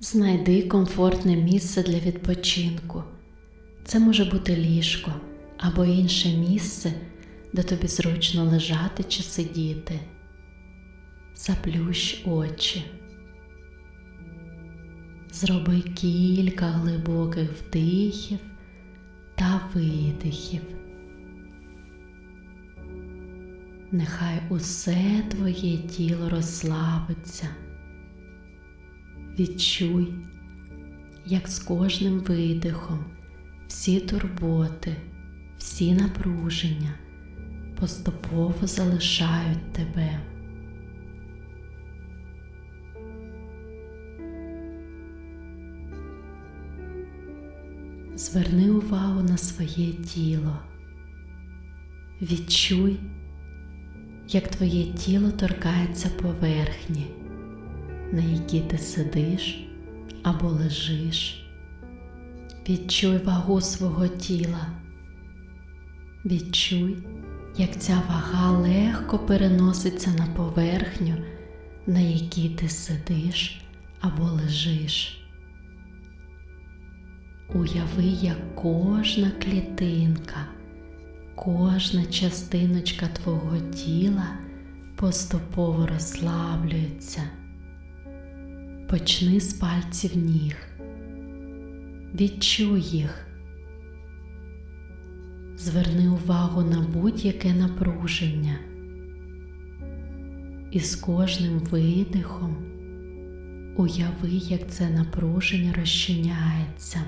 Знайди комфортне місце для відпочинку. Це може бути ліжко або інше місце, де тобі зручно лежати чи сидіти. Заплющ очі. Зроби кілька глибоких вдихів та видихів. Нехай усе твоє тіло розслабиться. Відчуй, як з кожним видихом всі турботи, всі напруження поступово залишають тебе. Зверни увагу на своє тіло. Відчуй, як твоє тіло торкається поверхні, на якій ти сидиш або лежиш. Відчуй вагу свого тіла. Відчуй, як ця вага легко переноситься на поверхню, на якій ти сидиш або лежиш. Уяви, як кожна клітинка, кожна частиночка твого тіла поступово розслаблюється. Почни з пальців ніг. Відчуй їх. Зверни увагу на будь-яке напруження. І з кожним видихом уяви, як це напруження розчиняється.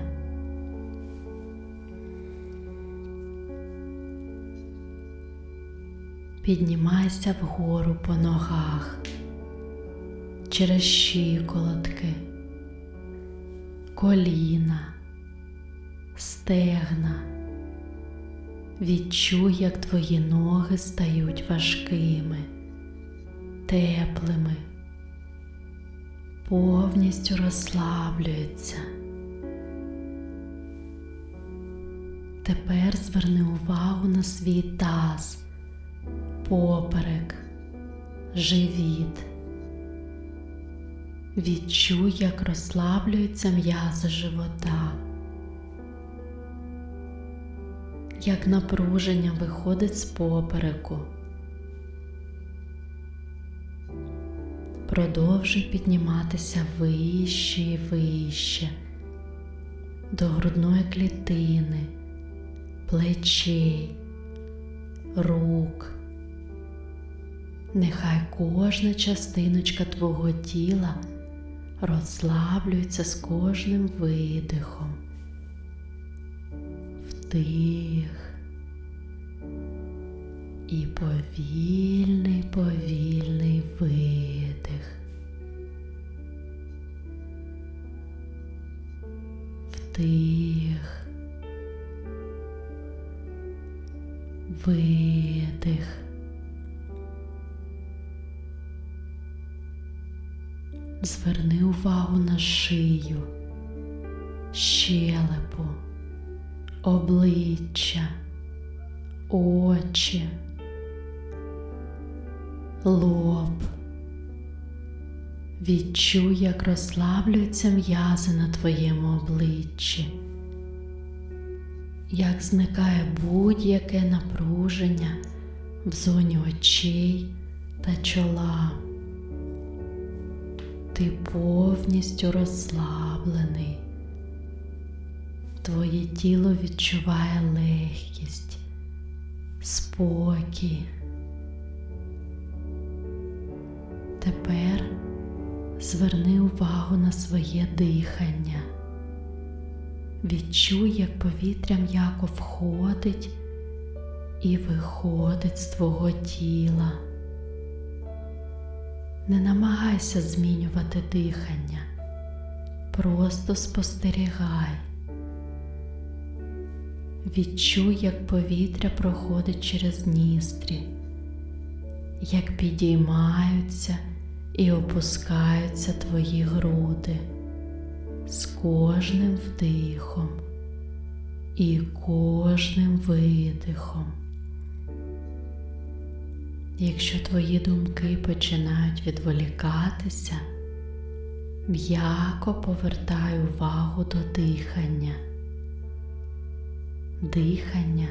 Піднімайся вгору по ногах, через щиколотки, коліна, стегна. Відчуй, як твої ноги стають важкими, теплими, повністю розслаблюються. Тепер зверни увагу на свій таз поперек, живіт. Відчуй, як розслаблюються м'язи живота, як напруження виходить з попереку. Продовжуй підніматися вище і вище до грудної клітини, плечей, рук. Нехай кожна частиночка твого тіла розслаблюється з кожним видихом. Вдих і повільний, повільний видих. Вдих. Видих. Зверни увагу на шию, щелепу, обличчя, очі, лоб. Відчуй, як розслаблюються м'язи на твоєму обличчі, як зникає будь-яке напруження в зоні очей та чола. Ти повністю розслаблений. Твоє тіло відчуває легкість, спокій. Тепер зверни увагу на своє дихання. Відчуй, як повітря м'яко входить і виходить з твого тіла. Не намагайся змінювати дихання, просто спостерігай. Відчуй, як повітря проходить через ністрі, як підіймаються і опускаються твої груди з кожним вдихом і кожним видихом. Якщо твої думки починають відволікатися, М'яко повертай увагу до дихання. Дихання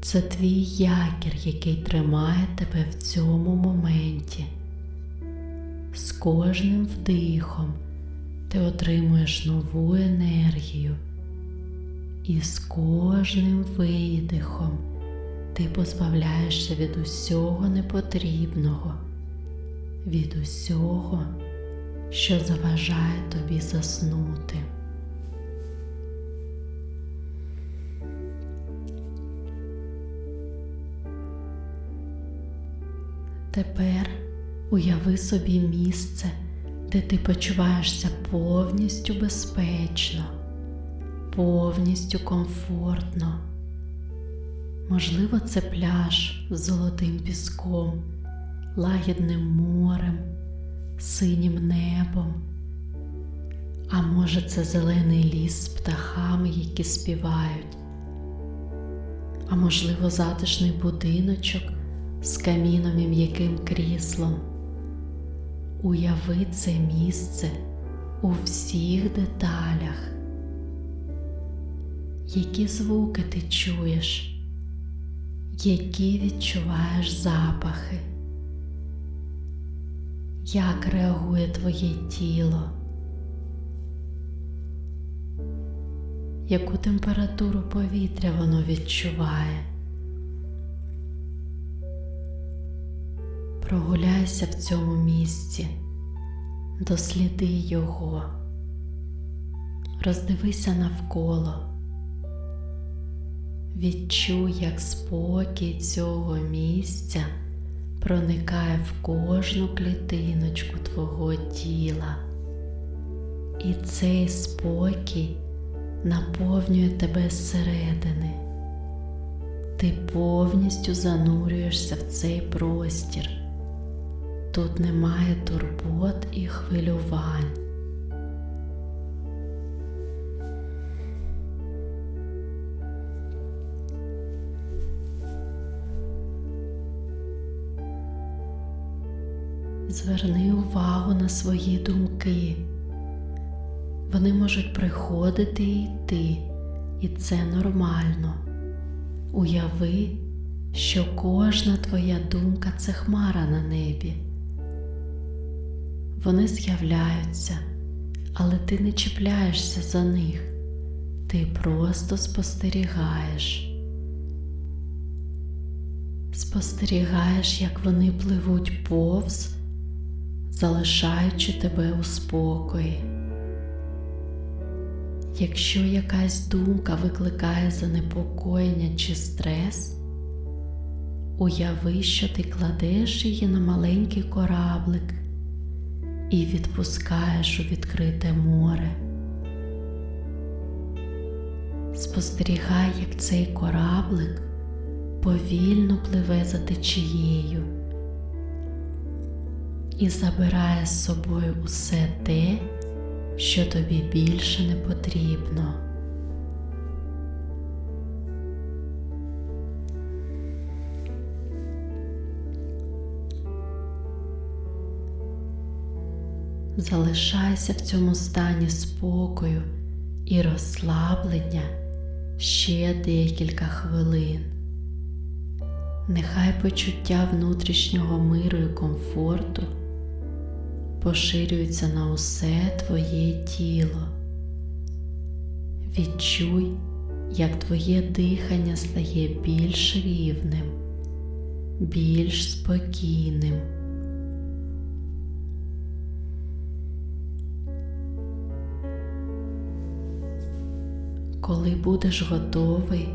це твій якір, який тримає тебе в цьому моменті. З кожним вдихом ти отримуєш нову енергію, і з кожним видихом ти позбавляєшся від усього непотрібного, від усього, що заважає тобі заснути. Тепер уяви собі місце, де ти почуваєшся повністю безпечно, повністю комфортно. Можливо, це пляж з золотим піском, лагідним морем, синім небом. А може, це зелений ліс з птахами, які співають, а можливо, затишний будиночок з каміном і м'яким кріслом. Уяви це місце у всіх деталях. Які звуки ти чуєш, які відчуваєш запахи, як реагує твоє тіло, яку температуру повітря воно відчуває. Прогуляйся в цьому місці, досліди його, роздивися навколо, відчуй, як спокій цього місця проникає в кожну клітиночку твого тіла, і цей спокій наповнює тебе зсередини. Ти повністю занурюєшся в цей простір. Тут немає турбот і хвилювань. Зверни увагу на свої думки. Вони можуть приходити і йти, і це нормально. Уяви, що кожна твоя думка це хмара на небі. Вони з'являються, але ти не чіпляєшся за них, ти просто спостерігаєш. Спостерігаєш, як вони пливуть повз, залишаючи тебе у спокої. Якщо якась думка викликає занепокоєння чи стрес, уяви, що ти кладеш її на маленький кораблик і відпускаєш у відкрите море. Спостерігай, як цей кораблик повільно пливе за течією і забирає з собою усе те, що тобі більше не потрібно. Залишайся в цьому стані спокою і розслаблення ще декілька хвилин. Нехай почуття внутрішнього миру і комфорту поширюються на усе твоє тіло. Відчуй, як твоє дихання стає більш рівним, більш спокійним. Коли будеш готовий,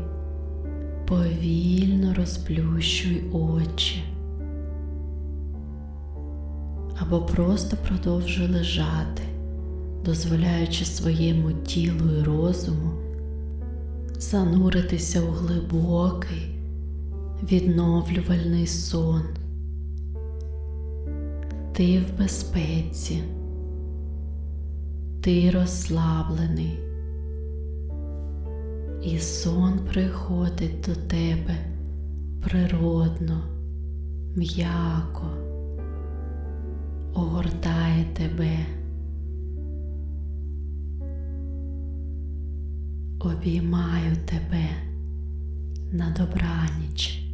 повільно розплющуй очі або просто продовжуй лежати, дозволяючи своєму тілу і розуму зануритися у глибокий, відновлювальний сон. Ти в безпеці, ти розслаблений. І сон приходить до тебе природно, м'яко, огортає тебе, обіймаю тебе на добраніч.